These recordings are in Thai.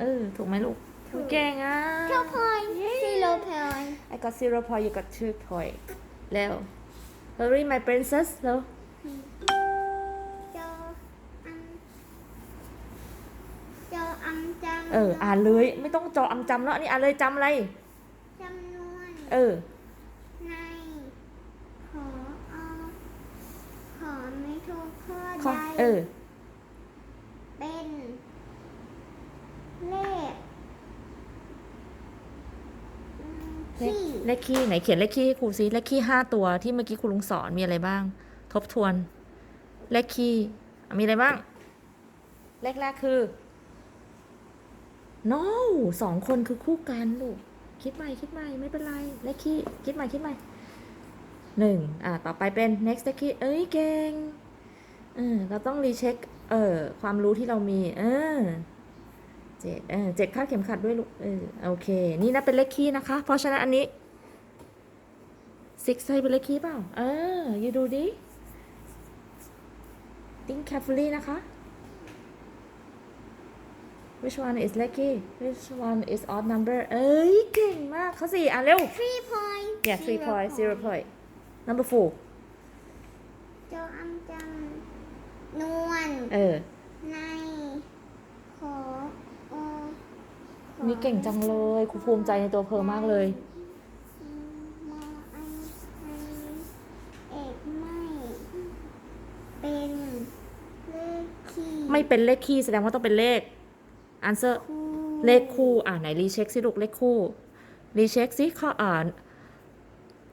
เออ ถูกไหมลูกเก่งอะ two point zero point I got zero point you got two point เร็ว Hurry my princess เร็วจออังจออังจังเออ อ่านเลย ไม่ต้องจออำจำแล้วอันนี่อ่านเลยจำอะไร จำนวนเออ ในขอเอาขอไม่ถูกข้อข้อใด เออ เป็นเลขอืม เลขที่เลขคี่ไหนเขียนเลขคี่ให้ครูซิเลขคี่ห้าตัวที่เมื่อกี้ครูลุงสอนมีอะไรบ้าง ทบทวน เลขคี่อะมีอะไรบ้าง เลขแรกคือ no สองคนคือคู่กันลูกคิดใหม่คิดใหม่ไม่เป็นไรเลขคี่คิดใหม่คิดใหม่หนึ่งอะต่อไปเป็น next เลขคี่เอ้ยเก่งเออเราต้องรีเช็คเออความรู้ที่เรามี เออเจ็ดเออเจ็ดคาดเข็มขัดด้วยลูกเออโอเค นี่นะเป็นเลขคี่นะคะ เพราะฉะนั้นอันนี้ six ใช่เป็นเลขคี่เปล่า เออ you do ดิ think carefully นะคะ which one is lucky which one is odd number เอ้ย เก่งมากเขาสี่อะเร็ว three point yeah three point zero point number four จออังจังนวลเออ ในขอโอขอนี่เก่งจังเลย ครูภูมิใจในตัวเพอมากเลย อืมมอไอไอเอกไม่ เป็นเลขคี่ ไม่เป็นเลขคี่แสดงว่าต้องเป็นเลข answer คู่เลขคู่อ่าไหนรีเช็คสิลูกเลขคู่รีเช็คสิข้ออ่าน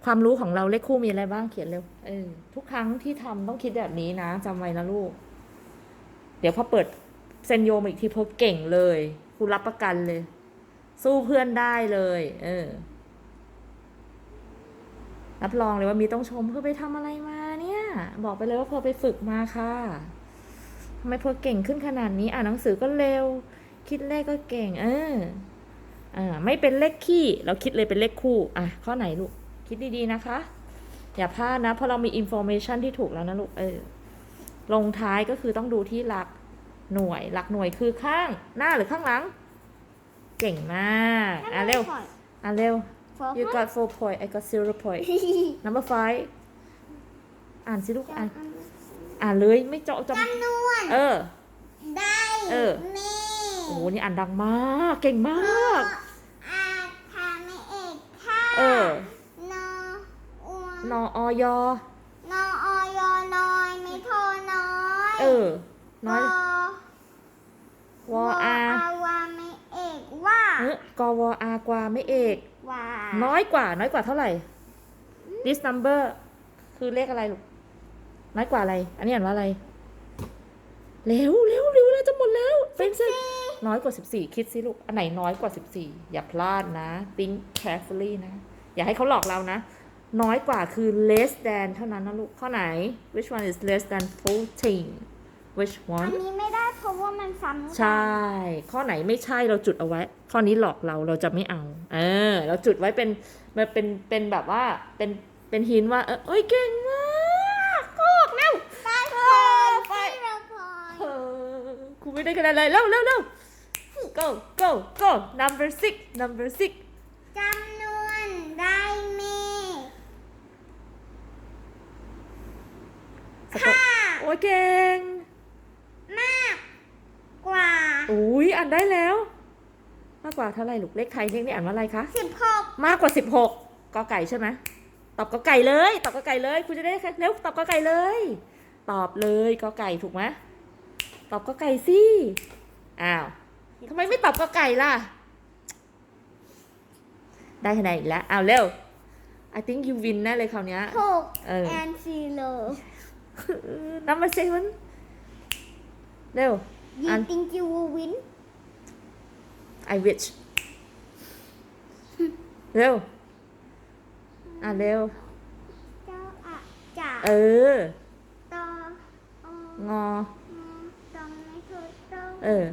ความรู้ของเราเลขคู่มีอะไรบ้างเขียนเร็วเออทุกครั้งที่ทำต้องคิดแบบนี้นะจำไว้นะลูก เดี๋ยวพอเปิดเซนโยมอีกทีเพอเก่งเลยครูรับประกันเลย สู้เพื่อนได้เลย เออรับรองเลยว่ามีต้องชมเพื่อไปทำอะไรมาเนี่ย บอกไปเลยว่าเพอไปฝึกมาค่ะ ทำไมเพอเก่งขึ้นขนาดนี้ อ่านหนังสือก็เร็ว คิดเลขก็เก่ง เอออ่าไม่เป็นเลขขี้ เราคิดเลยเป็นเลขคู่ อะ ข้อไหนลูก คิดดีๆนะคะ อย่าพลาดนะ เพราะเรามีอินโฟเมชันที่ถูกแล้วนะลูก เออ ลงท้ายก็คือต้องดูที่หลักหน่วย หลักหน่วยคือข้างหน้าหรือข้างหลัง เก่งมาก อะเร็ว อะเร็ว Four you point got four point I got zero point number five อ่านสิลูก อ่านอ่านเลยไม่เจาะจจำนวนำ เออ ได้เออเมโอ้โหนี่อ่านดังมาก เก่งมาก อาคาไม่เอกค่ะ เออ นออัวนออยนอออยอน้อยไม่โทน้อยเออ น้อยวออาวาไม่เอกว่าเออกวอากว่าไม่เอก ว่าน้อยกว่า น้อยกว่าเท่าไหร่ this number คือเลขอะไรลูก น้อยกว่าอะไร อันนี้อ่านว่าอะไร เร็วเร็วเร็วแล้วจะหมดแล้วเป็นเซน้อยกว่า 14 คิดสิลูก อันไหนน้อยกว่า 14 อย่าพลาดนะ think carefully นะ อย่าให้เขาหลอกเรานะ น้อยกว่าคือ less than เท่านั้นนะลูก ข้อไหน which one is less than 14 which อั one นนี้ไม่ได้เพราะว่ามันซ้ำกันใช่ ข้อไหนไม่ใช่เราจุดเอาไว้ ข้อนี้หลอกเราเราจะไม่เอา เออ เราจุดไว้เป็นมันเป็นเป็นแบบว่าเป็นเป็นหินว่า เออเอ้ยเก่งมากก็ออกแล้ว ได้พอ ไป ที่เราพอ เออครู ไม่ได้คะแนนเลยเร็วเร็วเร็ว go go go number six number six จำนวนได้เมสะกดค่าโอ้ยเก่งมากกว่าอุ้ยอ่านได้แล้ว มากกว่าเท่าไหร่ลูกเลขไทยเลขนี้อ่านว่าอะไรคะ สิบหกมากกว่าสิบหกกอไก่ใช่ไหมตอบกอไก่เลย ตอบกอไก่เลย คุณจะได้เร็วตอบกอไก่เลย ตอบเลยกอไก่ถูกไหม ตอบกอไก่สิอ้าวทำไมไม่ตอบกอไก่ล่ะ ได้คะแนนอีกแล้วอ้าวเร็ว I think you win แน่เลยคราวเนี้ย หก เออ and zero number seven เร็ว you อัน think you will win I wish เร็ว อะเร็ว เจ้าอะจ่าเออ ตอองอต เออ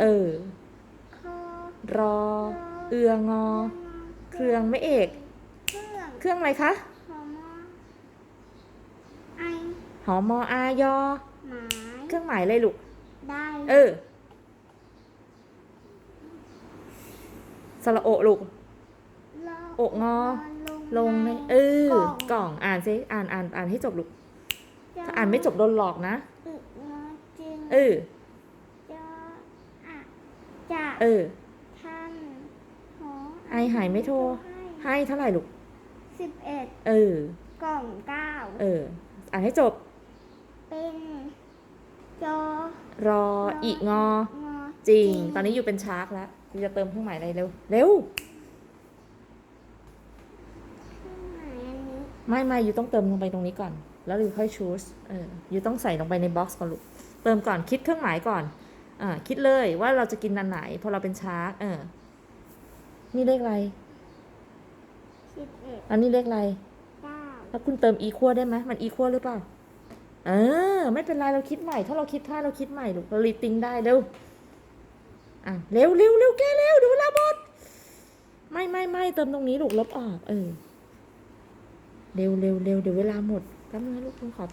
เออ รอ เอืองอ เครื่องไม่เอก เครื่องอะไรคะหอมอไอหอมายอ เครื่องหมายเลยลูก เออสระโอลูกโอกงอ ลงเลยเออกล่องอ่านซิอ่านอ่านอ่านให้จบลูกถ้าอ่านไม่จบโดนหลอกนะ เออจออะจะเออ ทันหอไอหายไม่โทร ให้เท่าไหร่ลูก สิบเอ็ดเออ กล่องเก้าเออ อ่านให้จบ เป็นจอรออีงอ งอจริง ตอนนี้อยู่เป็นชาร์กแล้วอยู่จะเติมเครื่องหมายอะไรเร็ว เร็วเครื่องหมายอันนี้ ไม่ไม่อยู่ต้องเติมลงไปตรงนี้ก่อน แล้วอยู่ค่อยชูสเอออยู่ต้องใส่ลงไปในบ็อกซ์ก่อนลูก เติมก่อนคิดเครื่องหมายก่อนอ่าคิดเลยว่าเราจะกินอันไหน พอเราเป็นชาร์กเออ นี่เลขอะไรสิบเอ็ดอันนี้เลขอะไรเก้าแล้วคุณเติมอีควได้ไหมมันอีควหรือเปล่า เออ ไม่เป็นไรเราคิดใหม่ ถ้าเราคิดพลาดเราคิดใหม่ลูกเรารีติงได้เร็วอะเร็วเร็วเร็วแกเร็วดูเวลาหมดไม่ไม่ไม่เติมตรงนี้ลูกลบออก เออ เร็วเร็วเร็วเดี๋ยวเวลาหมดแป๊บนึงนะลูกคุณขอ